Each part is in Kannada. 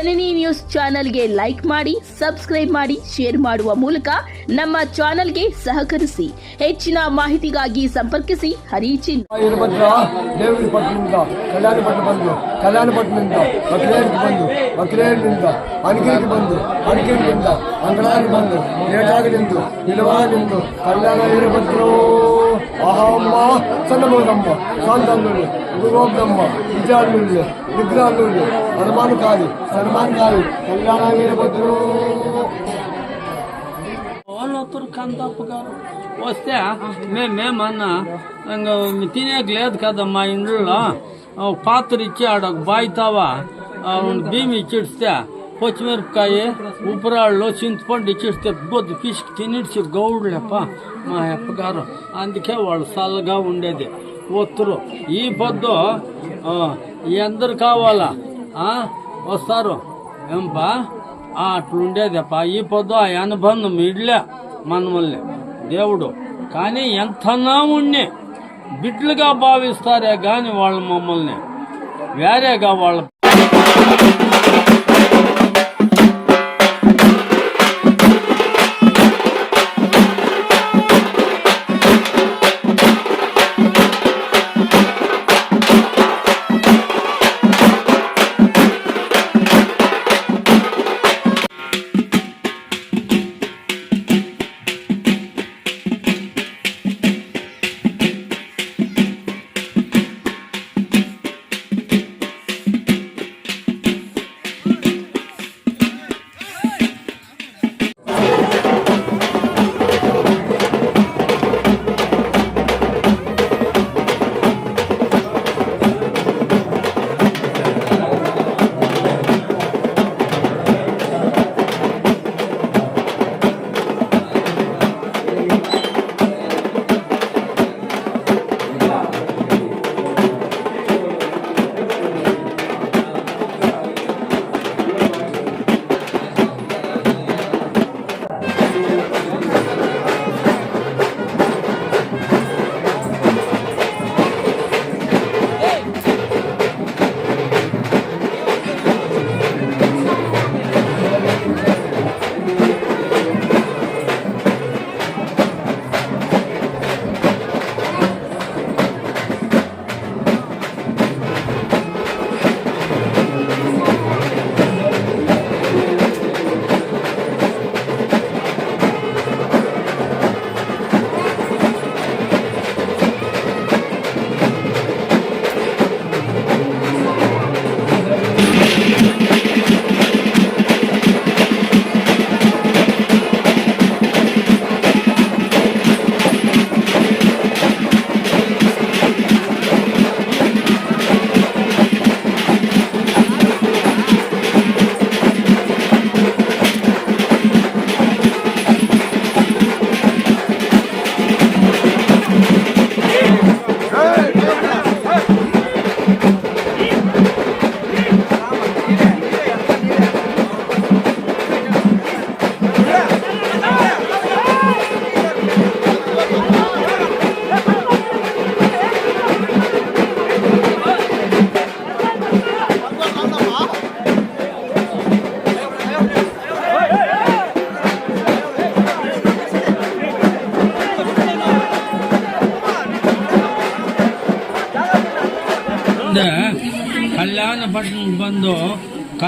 ಜನನಿ ನ್ಯೂಸ್ ಚಾನೆಲ್ಗೆ ಲೈಕ್ ಮಾಡಿ, ಸಬ್ಸ್ಕ್ರೈಬ್ ಮಾಡಿ, ಶೇರ್ ಮಾಡುವ ಮೂಲಕ ನಮ್ಮ ಚಾನೆಲ್ಗೆ ಸಹಕರಿಸಿ. ಹೆಚ್ಚಿನ ಮಾಹಿತಿಗಾಗಿ ಸಂಪರ್ಕಿಸಿ. ಹರಿಚಿನ್ ವೀರಭದ್ರ ದೇವರ ಕಲ್ಯಾಣಪಟ್ಟಣ ಬಂದು ಕಲ್ಯಾಣಪಟ್ಟಣದಿಂದ ಬಕ್ರೇರಿಗೆ ಬಂದು ಬಕ್ರೇರಿನಿಂದ ಅಣಗಿರಿಗೆ ಬಂದು ಅಣಗಿರಿಯಿಂದ ಅಂಗಳಾಗಿ ಬಂದು ಏಟಾಗಿ ನಿಂತು ನಿಲವಾಗಿ ನಿಂತು అహమ్మ సన్నబోధమ్మ శాంతల్లుళ్ళు గురుగోబ్దమ్మ విజయాల్లుళ్ళు విగ్రహాల్లుళ్ళు హనుమాన్ కాదు హనుమాన్ కాదు తెలంగాణ వీరభద్రు గారు వస్తే మేమేమన్నా తినేకి లేదు కదమ్మా మా పాత్ర ఇచ్చి ఆడ బాయ్ తావా బియ్యం ఇచ్చిస్తే పచ్చిమిరపకాయ ఉప్పురాళ్ళు చింతపండు ఇచ్చిస్తే బొద్దు పిసికి తినిడిచి గౌడులేప్ప మా అప్పగారు అందుకే వాళ్ళు చల్లగా ఉండేది. ఒత్తురు. ఈ పొద్దు ఎందరు కావాలా? వస్తారు. ఏంపా? అట్లుండేదప్ప? ఈ పొద్దు ఆ అనుబంధం ఇడ్లే మనమల్ని. దేవుడు. కానీ ఎంతనా ఉండి బిడ్లుగా భావిస్తారే కానీ వాళ్ళు మమ్మల్ని. వేరేగా వాళ్ళ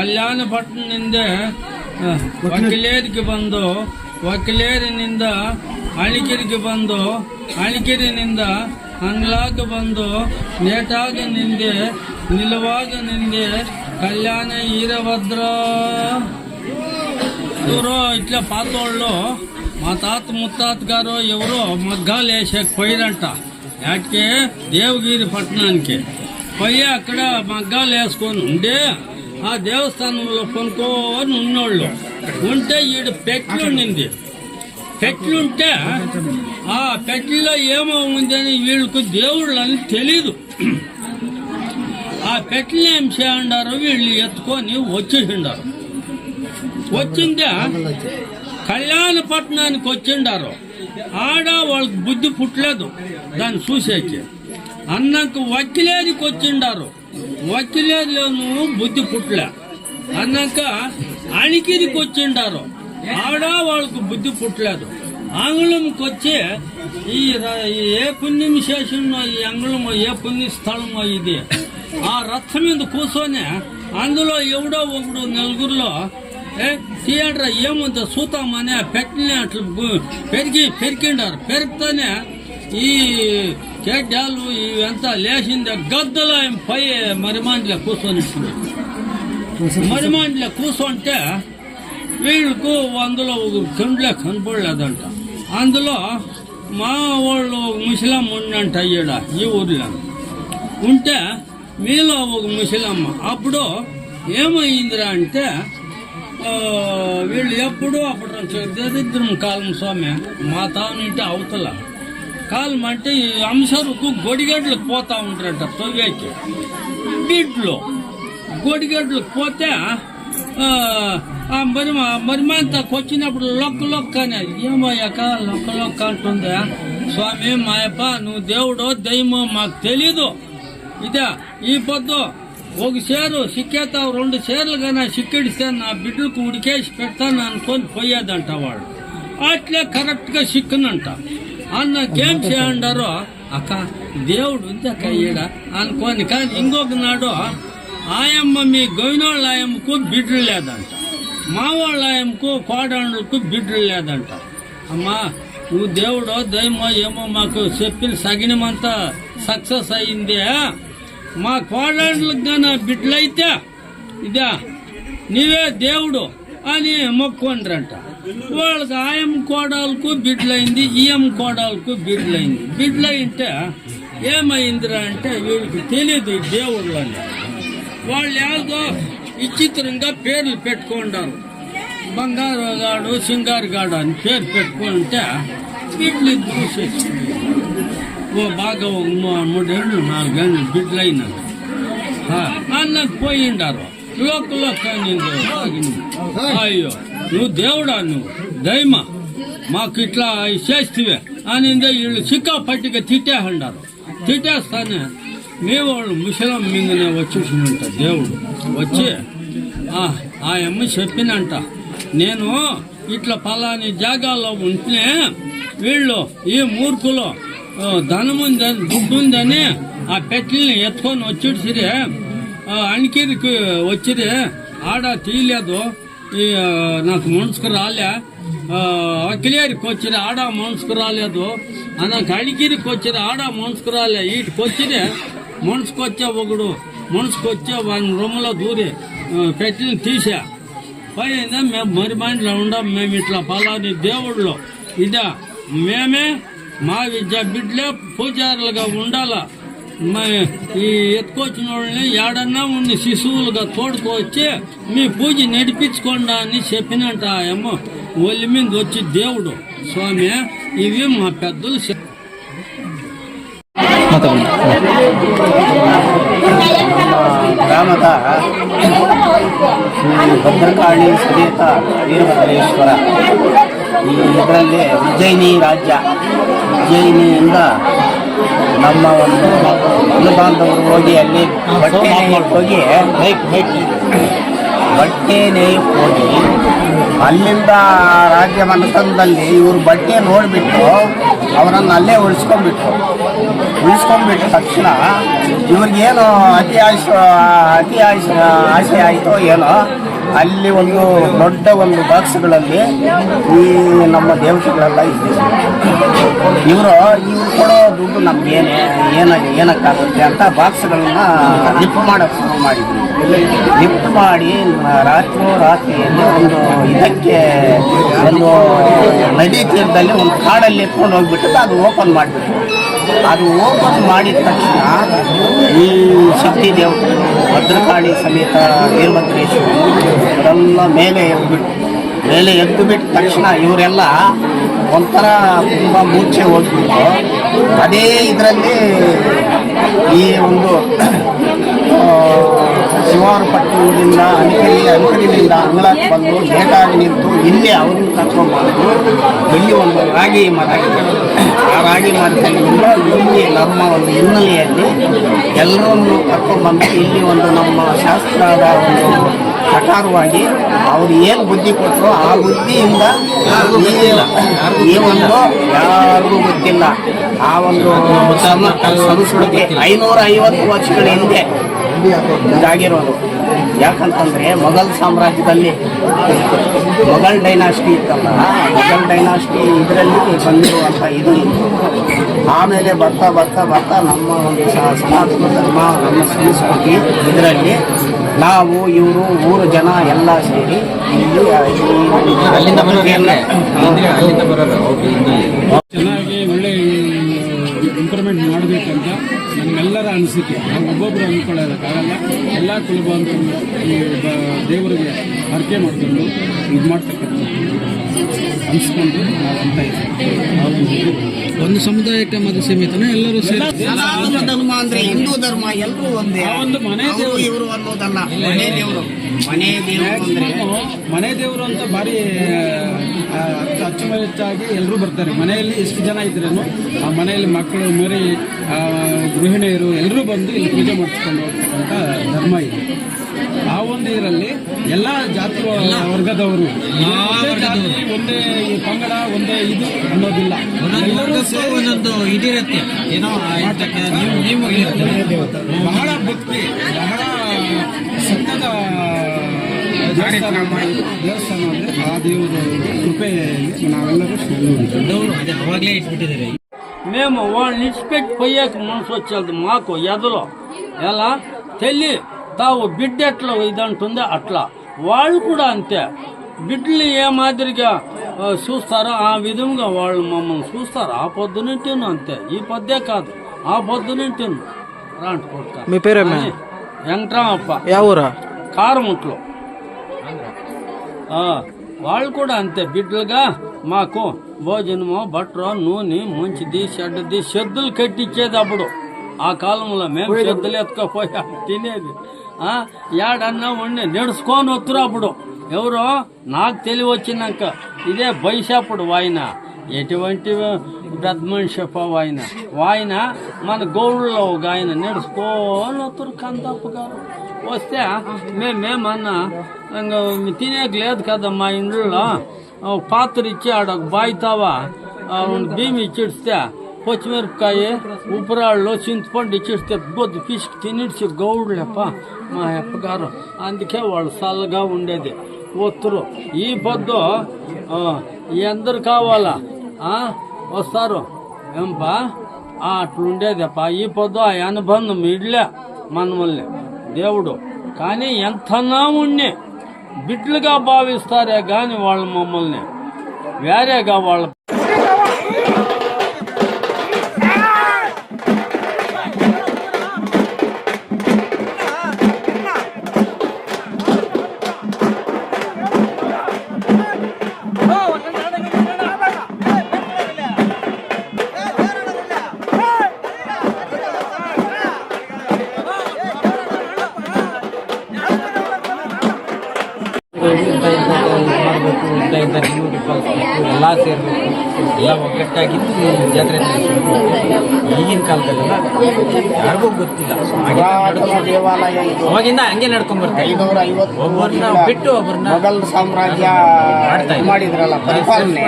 ಕಲ್ಯಾಣಪಟ್ಟಣದಿಂದ ಆ, ವಕೀಲೇರಿಗೆ ಬಂದು ವಕೀಲೇರಿನಿಂದ ಅಣಿಕೆರಿಗೆ ಬಂದು ಅಣಿಕೆರಿನಿಂದ ಅಂಗ್ಲಾಗ ಬಂದು ನೇಟಾಗ ನಿಂದೆ ನಿಲುವಾಗ ನಿಂದೆ కళ్యాణ ఈరభద్ర ఎవరో ఇట్లా పాతోళ్ళు మా తాత ముత్తాత గారు ఎవరో మగ్గాలు వేసాక పోయిరంట యాటికి దేవగిరి పట్టణానికి పోయి అక్కడ మగ్గాలు వేసుకొని ఉండే ఆ దేవస్థానంలో కొనుక్కోని ఉన్నోళ్ళు. ఉంటే ఈడ పెట్లు ఉండింది. పెట్లుంటే ఆ పెట్లలో ఏమో ఉందని వీళ్ళకు దేవుళ్ళు అని తెలీదు. ఆ పెట్లు ఏం చేయండారు వీళ్ళు ఎత్తుకొని వచ్చేసిండారు. వచ్చిందే? కళ్యాణపట్నానికి వచ్చిండారు. ఆడ వాళ్ళకి బుద్ధి పుట్టలేదు. దాన్ని చూసేకి. అన్నకు వకిలేరికి వచ్చిండారు. వకిలేరులోను బుద్ధి పుట్ల అన్నాక అణికిరికి వచ్చిండారు. ఆడ వాళ్ళకు బుద్ధి పుట్టలేదు. ఆంగ్లంకి వచ్చి ఈ ర- ఏ పుణ్య విశేషమో ఈ అంగుళమో ఏ పుణ్య స్థలమో ఇది. ఆ రథం మీద కూర్చొని అందులో ఎవడో ఒకడు నలుగురిలో ఏ థియేటర్ ఏముంది చూతామని పెట్టిన అట్లా పెరిగి పెరికిండారు పెరిగితేనే ఈ చెడ్డాలు ఇవంతా లేచింది గద్దలో పై మరిమాండ్లో కూర్చొని మరిమాండ్లో కూర్చుంటే వీళ్ళకు అందులో ఒక కండ్లే కనపడలేదంట. అందులో మా వాళ్ళు ఒక ముసలమ్మ ఉండంట ఈడ ఈ ఊర్లో. ఉంటే మీలో ఒక ముసలమ్మ. అప్పుడు ఏమైందిరా అంటే వీళ్ళు ఎప్పుడూ అప్పుడు దరిద్రం కాలం స్వామి మా తానుంటే అవతల. కాలం అంటే ఈ అంశరుకు గొడిగడ్లకు పోతా ఉంటారంట తొవ్వేకి. బీట్లో గొడిగడ్లకు పోతే మరి మరిమంతకు వచ్చినప్పుడు లొక్క లొక్క అనేది ఏమయ్యాక? లొక్క లొక్క అంటుందా. స్వామి మాయప్ప నువ్వు దేవుడో దయ్యమో మాకు తెలీదు. ఇదే ఈ పొద్దు ఒక సేరు సిక్కేతావు రెండు సేర్లు కానీ సిక్కిడిస్తే నా బిడ్డలకు ఉడికేసి పెడతాను అనుకొని పోయేదంట వాడు అట్లే కరెక్ట్గా సిక్కునంట. అన్న గేమ్ చేయండారో అక్క దేవుడు ఉంది అక్క ఈడ. అనుకోని కానీ ఇంకొక నాడు ఆయమ్మ మీ గోవినోళ్ళ ఆయమ్మకు బిడ్డలు లేదంట. మావాళ్ళ ఆయమ్మకు కోడాళ్ళకు బిడ్డలు లేదంట. అమ్మా నువ్వు దేవుడో దయమో ఏమో మాకు చెప్పిన సగినమంతా సక్సెస్ అయిందే. మా కోడాళ్ళకి గాన బిడ్డలైతే ఇదా నీవే దేవుడు. అని మొక్కొండ్రంట. వాళ్ళకి ఆయం కోడాలకు బిడ్లైంది ఈఎం కోడాలకు బిడ్డలైంది బిడ్డలైంటే ఏమైందిరా అంటే వీళ్ళకి తెలియదు దేవుళ్ళని. దేవుళ్ళు వాళ్ళు ఏదో విచిత్రంగా పేర్లు పెట్టుకుంటారు. బంగారు గాడు సింగారు గాడు అని పేరు పెట్టుకుంటే బిడ్డలు చూసి ఓ బాగా ఒక మూడేళ్ళు నాలుగేళ్ళు బిడ్లైన. అన్నకు పోయిండారు. అనింది. అయ్యో నువ్వు దేవుడా నువ్వు? దైమ? మాకు ఇట్లా చేస్తే అనిందే వీళ్ళు చిక్కా పట్టిగా తిట్టేహండారు. తిట్టేస్తానే మీ వాళ్ళు ముసలం మింగనే వచ్చేసినంట దేవుడు. వచ్చి ఆ అమ్మ చెప్పినంట నేను ఇట్లా పలాని జాగాలో ఉంటే వీళ్ళు ఈ మూర్ఖులు ఆ, ధనం ఉందని దుడ్డు ఉందని ఆ పెట్టెల్ని ఎత్తుకొని వచ్చిడిసిరి అణికిరికి వచ్చిరి ఆడ తీయలేదు. నాకు మనసుకు రాలే. అఖిలేరికి వచ్చిరి ఆడ మనసుకు రాలేదు. నాకు అణికిరికి వచ్చిరి ఆడ మనసుకు రాలే. వీటికి వచ్చిరి మనసుకొచ్చే ఒకడు. మనసుకొచ్చే వాని రొమ్మలో దూరి ఆ, తీసా. పోయిందా? మేము మరి మైండ్లో ఉండం. మేము ఇట్లా పలాని దేవుళ్ళు. ఇదా మేమే మా విద్య బిడ్డలే పూజారులుగా ఉండాల? ఈ ఎత్తుకొచ్చిన వాళ్ళని ఏడన్నా ఉండి శిశువులుగా తోడుకొచ్చి మీ పూజ నడిపించుకోండా అని చెప్పినంట ఆ అమ్మ ఒళ్ళి మీద వచ్చి దేవుడు స్వామి ఇవి మా పెద్దలు చెప్- ಗ್ರಾಮದ ಶ್ರೀ ಭದ್ರಕಾಳಿ ಸಮೇತ ವೀರಭದ್ರೇಶ್ವರ ಈ ಇದರಲ್ಲಿ ಉಜ್ಜಯಿನಿ ರಾಜ್ಯ ಉಜ್ಜಯಿನಿಯಿಂದ ನಮ್ಮ ಒಂದು ಬಾಂಧವರು ಹೋಗಿ ಅಲ್ಲಿ ಬಟ್ಟೆ ಹೋಗಿ ಬಟ್ಟೆ ನೇಯಕ್ಕೆ ಹೋಗಿ ಅಲ್ಲಿಂದ ರಾಜ್ಯ ಮನೆತನದಲ್ಲಿ ಇವರು ಬಟ್ಟೆ ನೋಡಿಬಿಟ್ಟು ಅವರನ್ನು ಅಲ್ಲೇ ಉಳಿಸ್ಕೊಂಡ್ಬಿಟ್ರು. ಉಳಿಸ್ಕೊಂಡ್ಬಿಟ್ಟ ತಕ್ಷಣ ಇವ್ರಿಗೇನು ಅತಿ ಆಯುಷ ಅತಿ ಆಯುಷ ಆಸೆ ಆಯಿತೋ ಏನೋ ಅಲ್ಲಿ ಒಂದು ದೊಡ್ಡ ಒಂದು ಬಾಕ್ಸ್ಗಳಲ್ಲಿ ಈ ನಮ್ಮ ದೇವತೆಗಳೆಲ್ಲ ಇದೆ ಇವರು, ಇವ್ರು ಕೊಡೋ ದುಡ್ಡು ನಮ್ಗೆ ಏನೇ ಏನ ಏನಕ್ಕಾಗುತ್ತೆ ಅಂತ ಬಾಕ್ಸ್ಗಳನ್ನ ಲಿಫ್ಟ್ ಮಾಡೋಕೆ ಶುರು ಮಾಡಿದ್ರು. ಲಿಫ್ಟ್ ಮಾಡಿ, ರಾತ್ರಿ ರಾತ್ರಿಯಲ್ಲಿ ಒಂದು ಇದಕ್ಕೆ ಒಂದು ನದಿ ತೀರದಲ್ಲಿ ಒಂದು ಕಾಡಲ್ಲಿ ಎತ್ಕೊಂಡು ಹೋಗ್ಬಿಟ್ಟು ಅದು ಓಪನ್ ಮಾಡಿಬಿಟ್ರು. ಅದು ಓಪನ್ ಮಾಡಿದ ತಕ್ಷಣ ಈ ದೇವತೆ ಭದ್ರಕಾಳಿ ಸಮೇತ ವೀರಭದ್ರೇಶ್ವರ ಇವರೆಲ್ಲ ಮೇಲೆ ಎದ್ಬಿಟ್ಟು, ಮೇಲೆ ಎದ್ದು ಬಿಟ್ಟ ತಕ್ಷಣ ಇವರೆಲ್ಲ ಒಂಥರ ತುಂಬ ಮೂರ್ಛೆ ಹೋಗ್ಬಿಟ್ಟು, ಅದೇ ಇದರಲ್ಲಿ ಈ ಒಂದು ಆ, ಶಿವಾರು ಪಟ್ಟಣದಿಂದ ಅಣಕರಿ ಅಣಕರಿನಿಂದ ಅಂಗಳಕ್ಕೆ ಬಂದು ಲೇಟಾಗಿ ನಿಂತು ಇಲ್ಲೇ ಅವ್ರನ್ನ ಕರ್ಕೊಂಡ್ಬಂದು ಇಲ್ಲಿ ಒಂದು ರಾಗಿ ಮರ ಆ ರಾಗಿ ಮರದಿಂದ ಇಲ್ಲಿ ನಮ್ಮ ಒಂದು ಹಿನ್ನೆಲೆಯಲ್ಲಿ ಎಲ್ಲರನ್ನು ಕರ್ಕೊಂಡ್ಬಂದು ಇಲ್ಲಿ ಒಂದು ನಮ್ಮ ಶಾಸ್ತ್ರದ ಒಂದು ಪ್ರಕಾರವಾಗಿ ಅವ್ರು ಏನು ಬುದ್ಧಿ ಕೊಟ್ಟರು ಆ ಬುದ್ಧಿಯಿಂದ ಈ- ಈ ಒಂದು ಯಾರಿಗೂ ಗೊತ್ತಿಲ್ಲ. ಆ ಒಂದು ಸಂಸ್ಕೃತಿ ಐನೂರ ಐವತ್ತು ವರ್ಷಗಳ ಹಿಂದೆ ಇದಾಗಿರೋದು. ಯಾಕಂತಂದ್ರೆ ಮೊಘಲ್ ಸಾಮ್ರಾಜ್ಯದಲ್ಲಿ ಮೊಘಲ್ ಡೈನಾಸ್ಟಿ ಇತ್ತಲ್ಲ ಮೊಘಲ್ ಡೈನಾಸ್ಟಿ ಇದರಲ್ಲಿ ಬಂದಿರುವಂಥ ಇದು. ಆಮೇಲೆ ಬರ್ತಾ ಬರ್ತಾ ಬರ್ತಾ ನಮ್ಮ ಒಂದು ಸನಾತನ ಧರ್ಮ ನಮ್ಮ ಸಂಸ್ಕೃತಿ ಇದರಲ್ಲಿ ನಾವು ಇವರು ಮೂರು ಜನ ಎಲ್ಲ ಸೇರಿ ಇಲ್ಲಿ ಅಲ್ಲಿಂದ ಅನಿಸಿಕೆ. ನಾವು ಒಬ್ಬೊಬ್ಬರು ಅಂದ್ಕೊಳ್ಳೋದಕ್ಕಾಗಲ್ಲ ಎಲ್ಲ ಕುಲಬಾಂಧವರು ಈ ದೇವರಿಗೆ ಹರಕೆ ಮಾಡಿಕೊಂಡು ಇದು ಮಾಡ್ತಕ್ಕಂಥ ಅನ್ಸ್ಕೊಂಡು ನಾವು ಅಂತ ಇದ್ದೀವಿ ಒಂದು ಸಮುದಾಯಕ್ಕೆ ಮತ ಸೀಮಿತನೇ ಎಲ್ಲರೂ ಸೇರಿ. ಧರ್ಮ ಅಂದ್ರೆ ಹಿಂದೂ ಧರ್ಮ ಎಲ್ಲರೂ ಒಂದೇ. ಆ ಒಂದು ಮನೆ ದೇವರು. ಇವರು ಅನ್ನೋದಲ್ಲ ಮನೆ ದೇವರು. ಮನೆ ದೇವರು ಅಂದ್ರೆ ಮನೆ ದೇವರು ಅಂತ ಭಾರಿ ಅಚ್ಚುಮೆಚ್ಚಾಗಿ ಎಲ್ಲರೂ ಬರ್ತಾರೆ. ಮನೆಯಲ್ಲಿ ಎಷ್ಟು ಜನ ಇದ್ರೇನು ಆ ಮನೆಯಲ್ಲಿ ಮಕ್ಕಳು ಮರಿ ಗೃಹಿಣಿಯರು ಎಲ್ಲರೂ ಬಂದು ಇಲ್ಲಿ ಪೂಜೆ ಮಾಡಿಸ್ಕೊಂಡು ಹೋಗ್ತಕ್ಕಂಥ ಧರ್ಮ ಇದೆ. ಆ ಒಂದು ಇದರಲ್ಲಿ ಎಲ್ಲ ಜಾತಿ ವರ್ಗದವರು. ಒಂದೇ ಪಂಗಡ ಒಂದೇ ಇದು ಅನ್ನೋದಿಲ್ಲ. ಒಂದೊಂದು ಇದಿರುತ್ತೆ ಏನೋ ಬಹಳ ಭಕ್ತಿ ಬಹಳ ಸತ್ಯದ ದೇವಸ್ಥಾನ ದೇವಸ್ಥಾನ ಅಂದರೆ ಆ ದೇವರ ಕೃಪೆಯಲ್ಲಿ నావెల్లరూ ದೊಡ್ಡವರು ಅದೇ ಅವಾಗಲೇ ಇಟ್ಬಿಟ್ಟಿದ್ದಾರೆ మేము వాళ్ళని ఇచ్చిపెట్టి పోయాక మనసు వచ్చేది మాకు ఎదలో ఎలా తెలి తావు బిడ్డ ఎట్లా ఇదంటుందో అట్లా వాళ్ళు కూడా అంతే బిడ్డలు ఏ మాదిరిగా ఆ, చూస్తారో ఆ విధంగా వాళ్ళు మమ్మల్ని చూస్తారు ఆ పొద్దునింటిను అంతే ఈ పొద్దే కాదు ఆ పొద్దునింటిను రాంటి కొడుక మీ పేరేమే? వెంకటరామప్ప ಯಾವ ಊರ కారముట్లు ఆ, వాళ్ళు కూడా అంతే బిడ్డలుగా మాకు భోజనము బట్టరు నూనె మంచిది చెడ్డది సెద్దులు కట్టించేది అప్పుడు. ఆ కాలంలో మేము సెద్దులు ఎత్తుకపోయా తినేది. ఏడన్నా ఉండి నడుచుకొని వస్తురు అప్పుడు. ఎవరో? నాకు తెలివి వచ్చినాక. ఇదే బైసాపుడు వాయిన. ఎటువంటి పెద్ద మనిషి వాయిన? వాయిన మన గౌడులో ఒక ఆయన నడుచుకొని వస్తురు కందప్ప గారు వస్తే మేమేమన్నా ఇంక తినేకి లేదు కదా మా ఇంట్లో ఒక పాత్ర ఇచ్చి ఆడ ఒక బాయితావా బియ్యం ఇచ్చిస్తే పచ్చిమిరపకాయ ఉప్పురాళ్ళు చింతపండు ఇచ్చిస్తే బొద్దు పిసికి తినిడిచి గౌడులేప మా అప్పగారు అందుకే వాళ్ళు చల్లగా ఉండేది ఒత్తురు ఈ పొద్దు ఆ, ఎందరు కావాలా ఆ, వస్తారు ఏంపా ఆ, అట్లుండేదప్ప ఈ పొద్దు ఆ అనుబంధం ఇడ్లే మనమల్ని దేవుడు. కానీ ఎంతనా ఉన్ని బిడ్లుగా భావిస్తారే కానీ వాళ్ళు మమ్మల్ని. వేరేగా వాళ్ళ ಅವಾಗಿಂದ ಹಂಗೆ ನಡ್ಕೊಂಡ್ ಬರ್ತಾರೆ ಐನೂರ ಐವತ್ತು ಒಬ್ಬರನ್ನ ಬಿಟ್ಟು ಒಬ್ಬರನ್ನ ಮೊಘಲ್ ಸಾಮ್ರಾಜ್ಯ ಮಾಡ್ತಾ ಮಾಡಿದ್ರಲ್ಲ ಪರಿಪಾಲನೆ.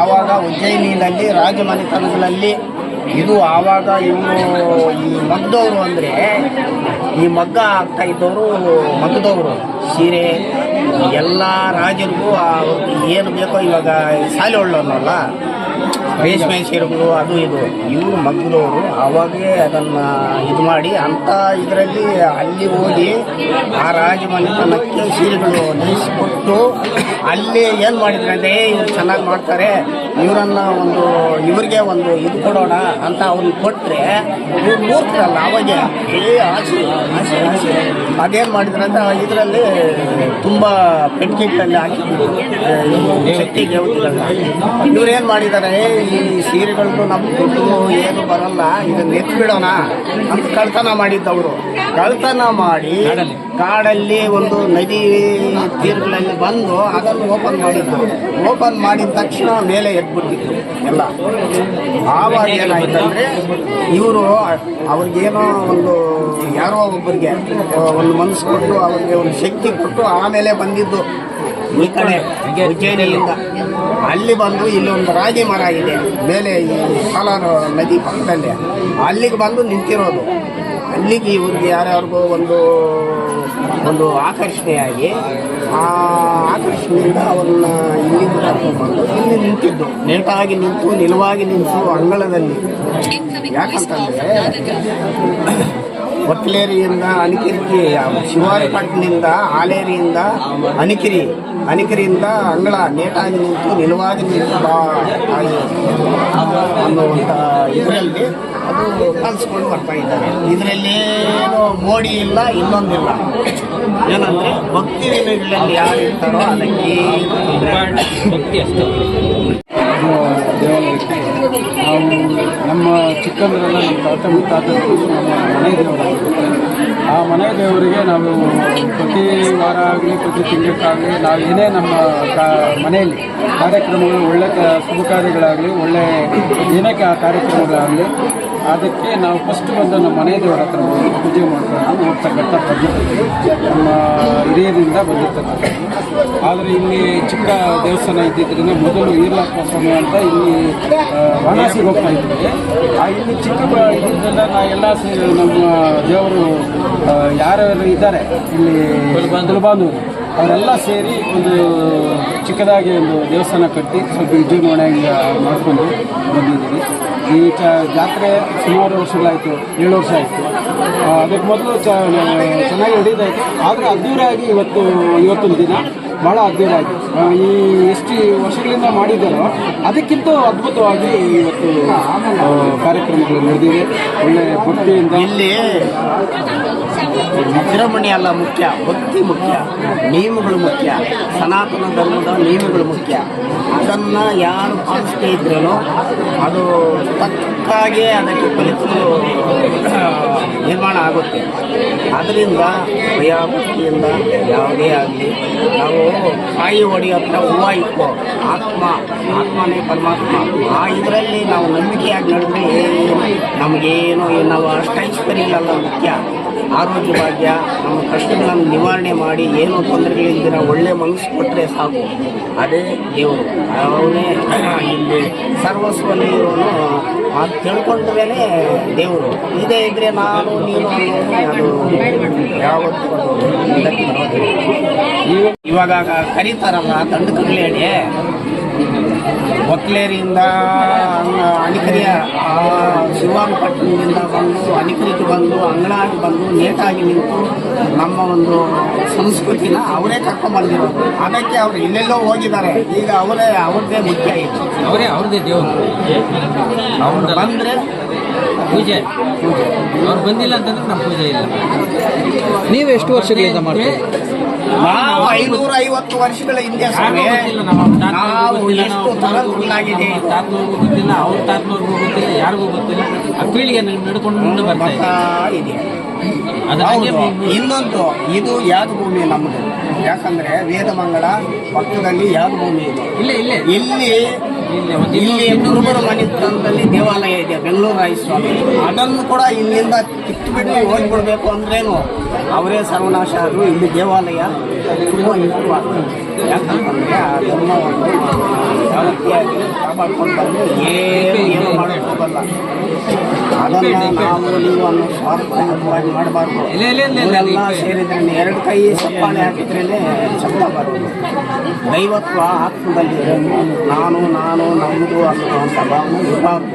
ಆವಾಗ ಉಜ್ಜಯಿನಿನಲ್ಲಿ ರಾಜಮನೆತನಗಳಲ್ಲಿ ಇದು ಆವಾಗ ಇವನು ಈ ಮಗ್ದವರು ಅಂದ್ರೆ ಈ ಮಗ್ಗ ಆಗ್ತಾ ಇದ್ದವರು ಮಗ್ದವರು. ಸೀರೆ ಎಲ್ಲ ರಾಜರಿಗೂ ಏನು ಬೇಕೋ ಇವಾಗ ಶಾಲೆ ಒಳ್ಳೋನಲ್ಲ. ರೇಷ್ಮೆ ಸೀರೆಗಳು ಅದು ಇದು. ಇವರು ಮಗ್ಗದವರು ಅವಾಗೇ ಅದನ್ನು ಇದು ಮಾಡಿ ಅಂಥ ಇದರಲ್ಲಿ ಅಲ್ಲಿ ಹೋಗಿ ಆ ರಾಜಮನೆತನಕ್ಕೆ ಸೀರೆಗಳು ಕೊಟ್ಟು ಅಲ್ಲಿ ಏನು ಮಾಡಿದ್ರೆ ಅಂದರೆ ಇವ್ರು ಚೆನ್ನಾಗಿ ಮಾಡ್ತಾರೆ ಇವರನ್ನ ಒಂದು, ಇವ್ರಿಗೆ ಒಂದು ಇದು ಕೊಡೋಣ ಅಂತ ಅವ್ರಿಗೆ ಕೊಟ್ಟರೆ ಇವ್ರು ಮೂರ್ತಿರಲ್ಲ ಅವಾಗೆ. ಏ ಮಾಡಿದ್ರೆ ಅಂತ ಇದರಲ್ಲಿ ತುಂಬ ಪೆಟ್ಟಿಗೆಗಳಲ್ಲಿ ಹಾಕಿದ್ರು. ಶಕ್ತಿ ದೇವತೆಗಳನ್ನ ಇವ್ರೇನು ಮಾಡಿದ್ದಾರೆ ಈ ಸೀರೆಗಳದ್ದು ನಮ್ಮ ದುಡ್ಡು ಏನು ಬರಲ್ಲ, ಇದನ್ನು ಎತ್ಬಿಡೋಣ ಅಂತ ಕಳ್ತನ ಮಾಡಿದ್ದವರು. ಕಳ್ತನ ಮಾಡಿ ಕಾಡಲ್ಲಿ. ಒಂದು ನದಿ ತೀರ್ಗಳಲ್ಲಿ ಬಂದು ಅದನ್ನು ಓಪನ್ ಮಾಡಿದ್ರು. ಓಪನ್ ಮಾಡಿದ ತಕ್ಷಣ ಮೇಲೆ ಎದ್ಬಿಟ್ಟಿದ್ರು ಎಲ್ಲ. ಆವಾಗ ಏನಾಯ್ತಂದ್ರೆ ಇವರು ಅವ್ರಿಗೇನೋ ಒಂದು ಯಾರೋ ಒಬ್ಬರಿಗೆ ಒಂದು ಮನಸ್ಸು ಕೊಟ್ಟು ಅವ್ರಿಗೆ ಒಂದು ಶಕ್ತಿ ಕೊಟ್ಟು ಆಮೇಲೆ ಬಂದಿದ್ದು ಈ ಕಡೆ ಉಜ್ಜಯಿನಿಯಿಂದ. ಅಲ್ಲಿ ಬಂದು ಇಲ್ಲಿ ಒಂದು ರಾಗಿ ಮರ ಇದೆ. ಮೇಲೆ ಈ ಸಾಲಾರು ನದಿ ಪಕ್ಕದಲ್ಲಿ. ಅಲ್ಲಿಗೆ ಬಂದು ನಿಂತಿರೋದು. ಅಲ್ಲಿಗೆ ಇವ್ರಿಗೆ ಯಾರ್ಯಾರಿಗೂ ಒಂದು ಒಂದು ಆಕರ್ಷಣೆಯಾಗಿ, ಆ ಆಕರ್ಷಣೆಯಿಂದ ಅವನ್ನ ಇಲ್ಲಿಂದ ಕರ್ಕೊಂಡ್ಬಂದು ಇಲ್ಲಿ ನಿಂತಿದ್ದು. ನೇಟಾಗಿ ನಿಂತು, ನಿಲುವಾಗಿ ನಿಂತು ಅಂಗಳದಲ್ಲಿ. ಯಾಕಂತಂದ್ರೆ ಒಟ್ಲೇರಿಯಿಂದ ಅನಿಕಿರಿ ಶಿವಾರಿಪಟ್ಟಣದಿಂದ ಆಲೇರಿಯಿಂದ ಅನಿಕಿರಿ, ಅನಿಕಿರಿಯಿಂದ ಅಂಗಳ ನೇಟಾಗಿ ನಿಂತು ನಿಲುವಾಗಿ ನಿಂತು ಅನ್ನುವಂಥ ಇದರಲ್ಲಿ ಅದು ಕಲಿಸ್ಕೊಂಡು ಬರ್ತಾ ಇದ್ದಾರೆ. ಇದರಲ್ಲಿ ಮೋಡಿ ಇಲ್ಲ, ಇನ್ನೊಂದಿಲ್ಲ. ಏನಂದ್ರೆ ಭಕ್ತಿ ವಿನಯಗಳಲ್ಲಿ ಯಾರು ಇರ್ತಾರೋ ಅದಕ್ಕೆ ನಾವು ನಮ್ಮ ಚಿಕ್ಕಂದ್ರೆಲ್ಲ ನಮ್ಮ ತಾತ ಮುತ್ತಾತ ನಮ್ಮ ಮನೆ ದೇವರಾಗಿರುತ್ತೆ ಆ ಮನೆ ದೇವರಿಗೆ ನಾವು ಪ್ರತಿ ವಾರ ಆಗಲಿ, ಪ್ರತಿ ತಿಂಗಳಕ್ಕಾಗಲಿ ನಾವು ಏನೇ ನಮ್ಮ ಮನೆಯಲ್ಲಿ ಕಾರ್ಯಕ್ರಮಗಳು, ಒಳ್ಳೆ ಶುಭ ಕಾರ್ಯಗಳಾಗಲಿ, ಒಳ್ಳೆ ಏನಕ್ಕೆ ಆ ಕಾರ್ಯಕ್ರಮಗಳಾಗಲಿ ಅದಕ್ಕೆ ನಾವು ಫಸ್ಟ್ ಬಂದು ನಮ್ಮ ಮನೆ ದೇವರ ಹತ್ರ ಹೋಗಿ ಪೂಜೆ ಮಾಡ್ಕೊಂಡು ನೋಡ್ತಕ್ಕಂಥ ಪದ್ಧತಿ ನಮ್ಮ ಹಿರಿಯರಿಂದ ಬಂದಿರ್ತಕ್ಕಂಥದ್ದು. ಆದರೆ ಇಲ್ಲಿ ಚಿಕ್ಕ ದೇವಸ್ಥಾನ ಇದ್ದಿದ್ದರಿಂದ ಮೊದಲು ಈರ್ಲಪ್ಪ ಸ್ವಾಮಿ ಅಂತ ಇಲ್ಲಿ ವಾರಣಾಸಿಗೆ ಹೋಗ್ತಾ ಇದ್ವಿ. ಆ ಇಲ್ಲಿ ಚಿಕ್ಕ ಇದ್ರಿಂದ ನಾ ಎಲ್ಲ ನಮ್ಮ ದೇವರು ಯಾರ್ಯಾರು ಇದ್ದಾರೆ ಇಲ್ಲಿ ಕುಲಬಾಂಧವರು. ಅವರೆಲ್ಲ ಸೇರಿ ಒಂದು ಚಿಕ್ಕದಾಗಿ ಒಂದು ದೇವಸ್ಥಾನ ಕಟ್ಟಿ ಸ್ವಲ್ಪ ವಿಜೃಂಭಣೆ ಮಾಡಿಕೊಂಡು ಬಂದಿದ್ದೀವಿ. ಈ ಚ ಜಾತ್ರೆ ಸುಮಾರು ವರ್ಷಗಳಾಯಿತು, ಏಳು ವರ್ಷ ಆಯಿತು. ಅದಕ್ಕೆ ಮೊದಲು ಚೆನ್ನಾಗಿ ನಡೀತಾಯಿತ್ತು ಆದರೆ ಅದ್ದೂರಿಯಾಗಿ ಇವತ್ತು, ಇವತ್ತೊಂದು ದಿನ ಭಾಳ ಅದ್ದೂರಿಯಾಗಿ ಈ ಎಷ್ಟು ವರ್ಷಗಳಿಂದ ಮಾಡಿದ್ದಾರೋ ಅದಕ್ಕಿಂತ ಅದ್ಭುತವಾಗಿ ಇವತ್ತು ಕಾರ್ಯಕ್ರಮಗಳು ನಡೆದಿವೆ ಒಳ್ಳೆ ಭಕ್ತಿಯಿಂದ. ಇಲ್ಲಿ ವಿಜೃಂಭಣೆ ಅಲ್ಲ ಮುಖ್ಯ, ಭಕ್ತಿ ಮುಖ್ಯ, ನಿಯಮಗಳು ಮುಖ್ಯ, ಸನಾತನ ಧರ್ಮದ ನಿಯಮಗಳು ಮುಖ್ಯ. ಅದನ್ನು ಯಾರು ಪಾಲಿಸ್ತೇ ಇದ್ರೇನೋ ಅದು ತಕ್ಕಾಗೆ ಅದಕ್ಕೆ ಫಲಿತಗಳು ನಿರ್ಮಾಣ ಆಗುತ್ತೆ. ಅದರಿಂದ ಭಯ ಭಕ್ತಿಯಿಂದ ಯಾವುದೇ ಆಗಲಿ, ನಾವು ಕಾಯಿ ಹತ್ರ ಹೂವು ಆತ್ಮ, ಆತ್ಮನೇ ಪರಮಾತ್ಮ. ಆ ಇದರಲ್ಲಿ ನಾವು ನಂಬಿಕೆಯಾಗಿ ನಡೆದ್ರೆ ನಮಗೇನು ನಾವು ಅಷ್ಟೈಶ್ವರ್ಯಗಳೆಲ್ಲ ಮುಖ್ಯ. ಆರೋಗ್ಯ ಭಾಗ್ಯ ನಮ್ಮ ಕಷ್ಟಗಳನ್ನು ನಿವಾರಣೆ ಮಾಡಿ ಏನು ತೊಂದರೆಗಳಿದ್ದೀರ ಒಳ್ಳೆ ಮನಸ್ಸು ಕೊಟ್ಟರೆ ಸಾಕು. ಅದೇ ದೇವರು. ಅವನೇ ಇಲ್ಲಿ ಸರ್ವಸ್ವನೇ ಇರೋನು. ಅದು ತಿಳ್ಕೊಂಡ್ಮೇಲೆ ದೇವರು. ಇದೇ ಇದ್ರೆ ನಾನು, ನೀನು ಅದು ಯಾವತ್ತೂ ಇವಾಗ ಕರೀತಾರಲ್ಲ ದಂಡಕಗಳೇಳಿ ಒಕ್ಲೇರಿಯಿಂದ ಅಣಿಕರಿಯ ಶಿವಾನಪಟ್ಟಣದಿಂದ ಬಂದು ಅಣಿಕರಿಗೆ ಬಂದು ಅಂಗಳಾಗಿ ಬಂದು ನೇತಾಗಿ ನಿಂತು ನಮ್ಮ ಒಂದು ಸಂಸ್ಕೃತಿನ ಅವರೇ ಕರ್ಕೊಂಡ್ಬಂದಿರೋದು ಅದಕ್ಕೆ ಅವರು ಎಲ್ಲೆಲ್ಲೋ ಹೋಗಿದ್ದಾರೆ. ಈಗ ಅವರೇ ಅವ್ರದ್ದೇ ಮುಖ್ಯ ಇದೆ. ಅವರೇ ಅವ್ರದ್ದೇ ದೇವರು. ಅವ್ರು ಬಂದರೆ ಪೂಜೆ. ಅವ್ರು ಬಂದಿಲ್ಲ ಅಂತಂದ್ರೆ ನಮ್ಮ ಪೂಜೆ ಇಲ್ಲ. ನೀವು ಎಷ್ಟು ವರ್ಷಗಳಿಂದ ಮಾಡ್ತೀವಿ ನಾವು ಐನೂರ ಐವತ್ತು ವರ್ಷಗಳ ಹಿಂದೆ ಸ್ವಾಮಿ ನಾವು ಎಷ್ಟು ತರಲಾಗಿದೆ ತಾತನವ್ರಿಗೂ ಗೊತ್ತಿಲ್ಲ ಅವ್ರ ತಾತ್ನವ್ರಿಗೂ ಗೊತ್ತಿಲ್ಲ ಯಾರಿಗೂ ಗೊತ್ತಿಲ್ಲ. ಆ ಪೀಳಿಗೆ ನಡ್ಕೊಂಡು ಮುಂದೆ ಬರ್ತಾ ಇದೆ. ಇನ್ನೊಂದು ಇದು ಯಾದ ಭೂಮಿ ನಮ್ಮದು ಯಾಕಂದ್ರೆ ವೇದಮಂಗಲ ಪಕ್ಕದಲ್ಲಿ ಯಾವ್ದು ಭೂಮಿ ಇದೆ? ಇಲ್ಲ ಇಲ್ಲ. ಇಲ್ಲಿ ಇಲ್ಲೇ ಕುರುಬರ ಮನೆತನದಲ್ಲಿ ದೇವಾಲಯ ಇದೆ ಬೆಂಗಳೂರು ರಾಯ ಸ್ವಾಮಿ ಅದನ್ನು ಕೂಡ ಇಲ್ಲಿಂದ ಕಿತ್ತುಬಿಟ್ಟು ಹೋಗ್ಬಿಡ್ಬೇಕು ಅಂದ್ರೇನು? ಅವರೇ ಸರ್ವನಾಶ ಆದರು ಇಲ್ಲಿ ದೇವಾಲಯ. ಆ ಬಂದು ಏನು ಅದನ್ನು ನಾವು ಮಾಡಬಾರ್ದು ಸೇರಿದ್ರೆ ಎರಡು ಕೈ ಸಪ್ಪಾಳೆ ಹಾಕಿದ್ರೇ ಚಂದ ಬರೋದು ದೈವತ್ವ ಆತ್ಮದಲ್ಲಿ ನಾನು ನಾನು ನಮ್ಮದು ಅನ್ನುವಂಥ ಭಾವನೆ ಇರಬಾರ್ದು